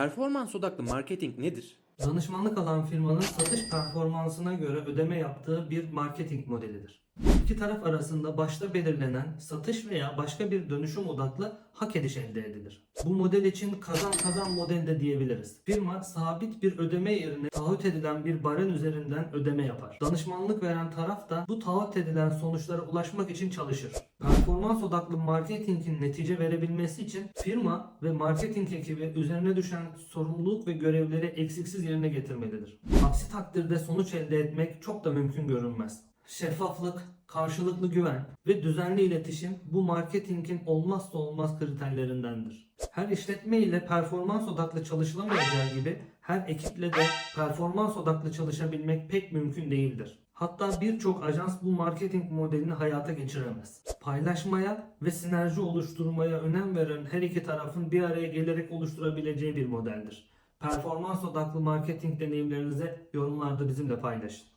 Performans odaklı marketing nedir? Danışmanlık alan firmanın satış performansına göre ödeme yaptığı bir marketing modelidir. İki taraf arasında başta belirlenen satış veya başka bir dönüşüm odaklı hak ediş elde edilir. Bu model için kazan kazan model de diyebiliriz. Firma sabit bir ödeme yerine taahhüt edilen bir baren üzerinden ödeme yapar. Danışmanlık veren taraf da bu taahhüt edilen sonuçlara ulaşmak için çalışır. Performans odaklı marketingin netice verebilmesi için firma ve marketing ekibi üzerine düşen sorumluluk ve görevleri eksiksiz yerine getirmelidir. Aksi takdirde sonuç elde etmek çok da mümkün görünmez. Şeffaflık, karşılıklı güven ve düzenli iletişim bu marketingin olmazsa olmaz kriterlerindendir. Her işletme ile performans odaklı çalışılamayacağı gibi her ekiple de performans odaklı çalışabilmek pek mümkün değildir. Hatta birçok ajans bu marketing modelini hayata geçiremez. Paylaşmaya ve sinerji oluşturmaya önem veren her iki tarafın bir araya gelerek oluşturabileceği bir modeldir. Performans odaklı marketing deneyimlerinizi yorumlarda bizimle paylaşın.